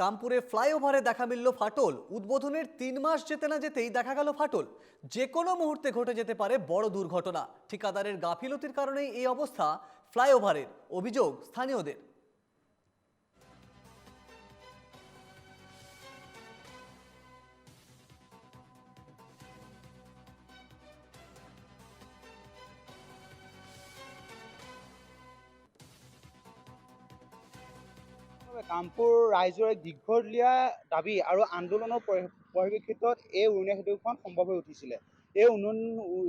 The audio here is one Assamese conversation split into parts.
কামপুরে ফ্লাইওভারে দেখা মিলল ফাটল। উদ্বোধনের তিন মাস যেতে না যেতেই দেখা গেল ফাটল। যে কোনো মুহূর্তে ঘটে যেতে পারে বড় দুর্ঘটনা। ঠিকাদারের গাফিলতির কারণেই এই অবস্থা ফ্লাইওভারের, অভিযোগ স্থানীয়দের। কামপুৰ ৰাইজৰ দীৰ্ঘলীয়া দাবি আৰু আন্দোলনৰ পৰি- পৰিপ্ৰেক্ষিতত এই উৰণীয়া সেতুখন সম্ভৱ হৈ উঠিছিলে। এই উন্নয়ন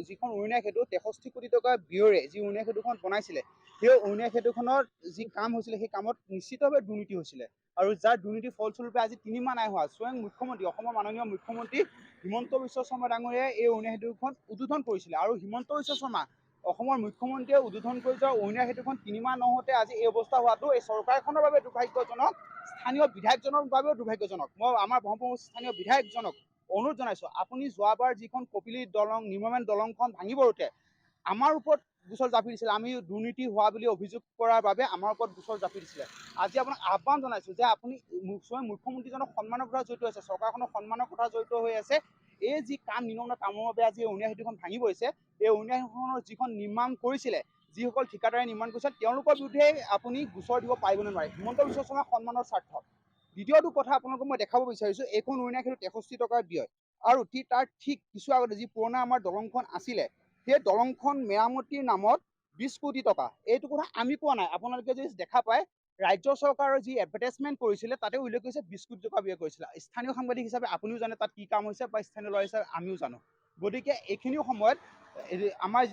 যিখন উৰণীয়া সেতু তেষষ্ঠি কোটি টকা ব্যয়েৰে যি উৰণীয়া সেতুখন বনাইছিলে, সেই উৰণীয়া সেতুখনৰ যি কাম হৈছিলে, সেই কামত নিশ্চিতভাৱে দুৰ্নীতি হৈছিলে। আৰু যাৰ দুৰ্নীতিৰ ফলস্বৰূপে আজি তিনিমাহ নাই হোৱা, স্বয়ং মুখ্যমন্ত্ৰী, অসমৰ মাননীয় মুখ্যমন্ত্ৰী হিমন্ত বিশ্ব শৰ্মা ডাঙৰীয়াই এই উৰণীয়া সেতুখন উদ্বোধন কৰিছিলে। আৰু হিমন্ত বিশ্ব শৰ্মা অসমৰ মুখ্যমন্ত্ৰীয়ে উদ্বোধন কৰি যোৱা উৰণীয়া সেতুখন তিনিমাহ নহওঁতে আজি এই অৱস্থা হোৱাটো এই চৰকাৰখনৰ বাবে দুৰ্ভাগ্যজনক স্থানীয় বিধায়কজনৰ বাবেও দুৰ্ভাগ্যজনক। মই আমাৰ ব্ৰহ্মপুত্ৰ স্থানীয় বিধায়কজনক অনুৰোধ জনাইছোঁ আপুনি যোৱাবাৰ যিখন কপিলী দলং নিৰ্মাণ দলংখন ভাঙিব উঠে আমাৰ ওপৰত গোচৰ জাপি দিছিলে। আমি দুৰ্নীতি হোৱা বুলি অভিযোগ কৰাৰ বাবে আমাৰ ওপৰত গোচৰ জাপি দিছিলে। আজি আপোনাক আহ্বান জনাইছোঁ যে আপুনি মুখ্যমন্ত্ৰীজনক সন্মানৰ কথা জড়িত আছে চৰকাৰখনৰ সন্মানৰ কথা জড়িত হৈ আছে। এই যি কাম নিৰ্মাণৰ কামৰ বাবে আজি এই সেতুখন ভাঙি পৰিছে এই উৰণীয়া সেতুখনৰ যিখন নিৰ্মাণ কৰিছিলে যিসকল ঠিকাদাৰে নিৰ্মাণ কৰিছিল তেওঁলোকৰ বিৰুদ্ধে আপুনি গোচৰ দিব পাৰিব নে নোৱাৰে? হিমন্ত বিশ্ব শৰ্মাৰ সন্মানৰ স্বাৰ্থত দ্বিতীয়টো কথা আপোনালোকক মই দেখাব বিচাৰিছোঁ এইখন উৰণীয়া সেতু তেষষ্ঠি টকাৰ ব্যয়। আৰু ঠিক তাৰ ঠিক কিছু আগতে যি পুৰণা আমাৰ দলংখন আছিলে সেই দলংখন মেৰামতিৰ নামত বিছ কোটি টকা। এইটো কথা আমি কোৱা নাই আপোনালোকে যদি দেখা পায় ৰাজ্য চৰকাৰৰ যি এডভাৰটাইজমেণ্ট কৰিছিলে তাতে উল্লেখ কৰিছে বিছ কোটি টকা ব্যয় কৰিছিলে। স্থানীয় সাংবাদিক হিচাপে আপুনিও জানে তাত কি কাম হৈছে বা স্থানীয় ল'ৰা হিচাপে আমিও জানো। গতিকে এইখিনি সময়ত আমাৰ